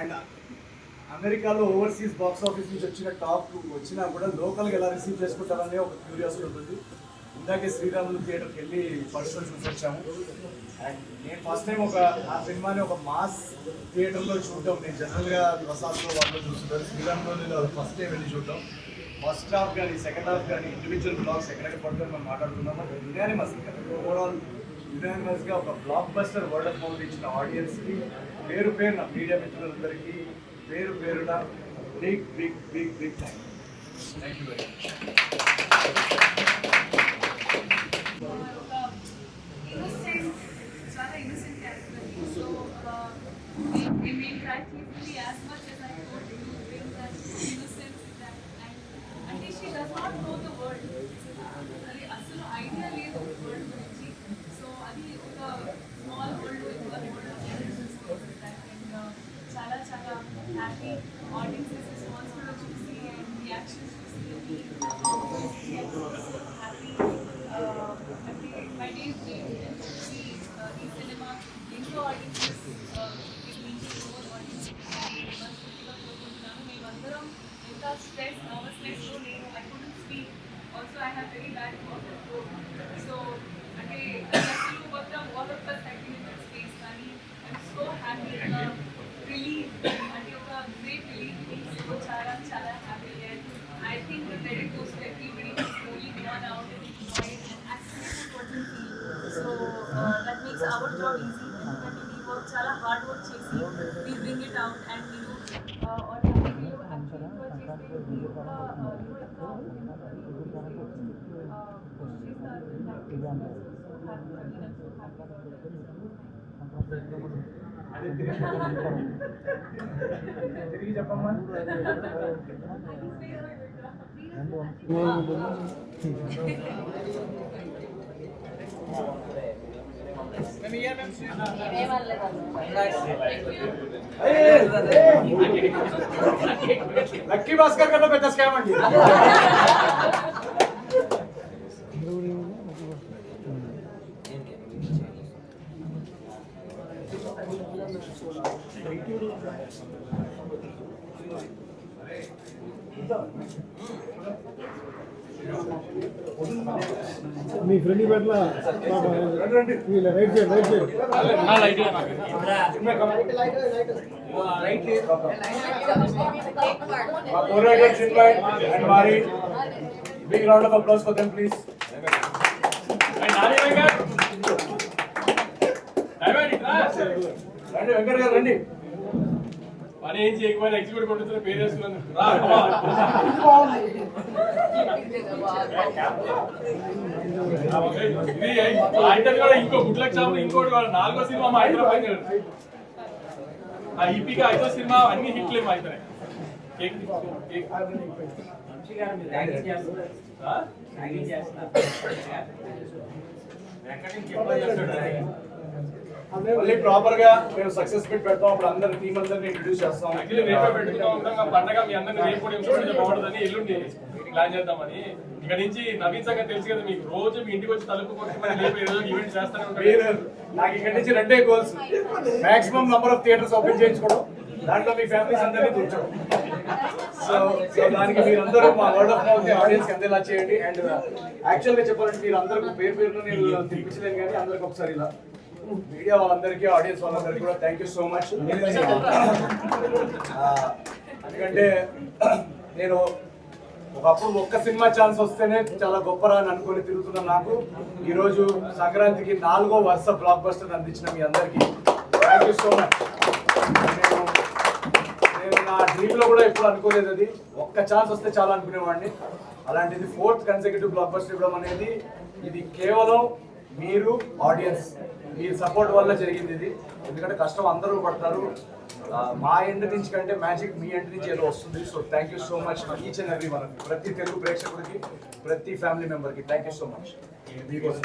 And అమెరికాలో overseas box office నుంచి వచ్చిన టాప్ వచ్చినా కూడా లోకల్గా ఎలా రిసీవ్ చేసుకుంటారనే ఒక క్యూరియాసిటీ ఉంటుంది. ఇందాకే శ్రీరాములు థియేటర్కి వెళ్ళి ఫస్ట్ షో చూసి వచ్చాము. అండ్ నేను ఫస్ట్ టైం ఒక ఆ సినిమాని ఒక మాస్ థియేటర్లో చూడటం నేను జనరల్గా ప్రసాద్లో వాళ్ళు చూస్తుంటారు శ్రీరాములో ఫస్ట్ టైం వెళ్ళి చూడటం ఫస్ట్ హాఫ్ కానీ సెకండ్ హాఫ్ కానీ ఇండివిజువల్ బ్లాగ్స్ ఎక్కడెక్కడ పడుతుందో మనం మాట్లాడుకున్నాము సింగర్ ఓవరాల్ యునానిమస్గా ఒక block buster word of mouth ఇచ్చిన ఆడియన్స్కి పేరు పేరున మీడియా మిత్రులందరికీ పేరు పేరున big big big big thank thank you very much ఎంత స్ట్రెస్ నర్వస్నెస్ నేను I couldn't speak also I have very bad so అంటే అసలు మొత్తం all of us happy in that space కానీ ఐఎమ్ సో హ్యాపీ రిలీఫ్ అంటే ఒక great relief so చాలా చాలా happy and I think the credit goes to everybody who slowly gone out and enjoyed and actually put what we feel. So uh, that makes our job easy. ఎందుకంటే we work చాలా hard work చేసి we bring it out and you తిరిగి తిరిగి చెప్పమ్మా lucky Bhaskar కన్నా పెద్ద scam అండి మీ friend పట్ల వీళ్ళ రైట్ సైడ్ రైట్ సైడ్ మా co-writer Chinmay and Mari. Big round of applause for them, please. రండి వెంకట్ గారు రండి పని ఏం చేయకపోయినా ఎగ్జిక్యూటివ్ కొడుతున్న పేరు వేసుకున్నాను కూడా ఇంకో గుడ్ లక్ షాప్ ఇంకోటి వాళ్ళు నాలుగో సినిమా మా హైదరాబాద్ ఆ ఈపీగా ఐదో సినిమా అన్ని హిట్లే మా అయిపోయినాయి మళ్ళీ ప్రాపర్గా మేము సక్సెస్ మీట్ పెడతాం. అప్పుడు అందరి టీం అందరిని ఇంట్రడ్యూస్ చేస్తాం. యాక్చువల్లీ పండగ మీ అందరినీ రేపు బాగుంటుందని ఎల్లుండి ప్లాన్ చేద్దామని. ఇక నుంచి నవీన్ సంగతి తెలుసు కదా మీకు. రోజు మీ ఇంటికి వచ్చి తలుపు ఈవెంట్ చేస్తానే ఉంటారు నాకు ఇక్కడ నుంచి రెండే goals maximum number of theatres open చేయించుకోవడం. దాంట్లో మీ ఫ్యామిలీస్ అందరినీ కూర్చోవడం. సో సో దానికి మీరందరూ మా వర్డ్ ఆఫ్ మౌత్ ఆడియన్స్ అందేలా చేయండి. అండ్ యాక్చువల్గా చెప్పాలంటే మీరు అందరికీ పేరు పేరును నేను తినిపించలేను కానీ అందరికి ఒకసారి ఇలా మీడియా వాళ్ళందరికీ ఆడియన్స్ వాళ్ళందరికీ కూడా థ్యాంక్ యూ సో మచ్ ఎందుకంటే నేను ఒకప్పుడు ఒక్క సినిమా ఛాన్స్ వస్తేనే చాలా గొప్పరా అని అనుకొని తిరుగుతున్న నాకు ఈరోజు సంక్రాంతికి నాలుగో వరుస బ్లాక్ బస్టర్ అందించిన మీ అందరికీ థ్యాంక్ యూ సో మచ్ నేను నేను నా డ్రీమ్లో కూడా ఎప్పుడు అనుకోలేదు అది. ఒక్క ఛాన్స్ వస్తే చాలా అనుకునేవాడిని. అలాంటిది ఫోర్త్ కన్సెక్యూటివ్ బ్లాక్ బస్టర్ ఇవ్వడం అనేది ఇది కేవలం మీరు ఆడియన్స్ మీ సపోర్ట్ వల్ల జరిగింది ఇది. ఎందుకంటే కష్టం అందరూ పడతారు. మా ఎండ్ నుంచి కంటే మ్యాజిక్ మీ ఎండ్ నుంచి ఏదో వస్తుంది. So thank you so much each and every one ప్రతి తెలుగు ప్రేక్షకుడికి ప్రతి ఫ్యామిలీ మెంబర్కి థ్యాంక్ యూ సో మచ్ మీకోసం.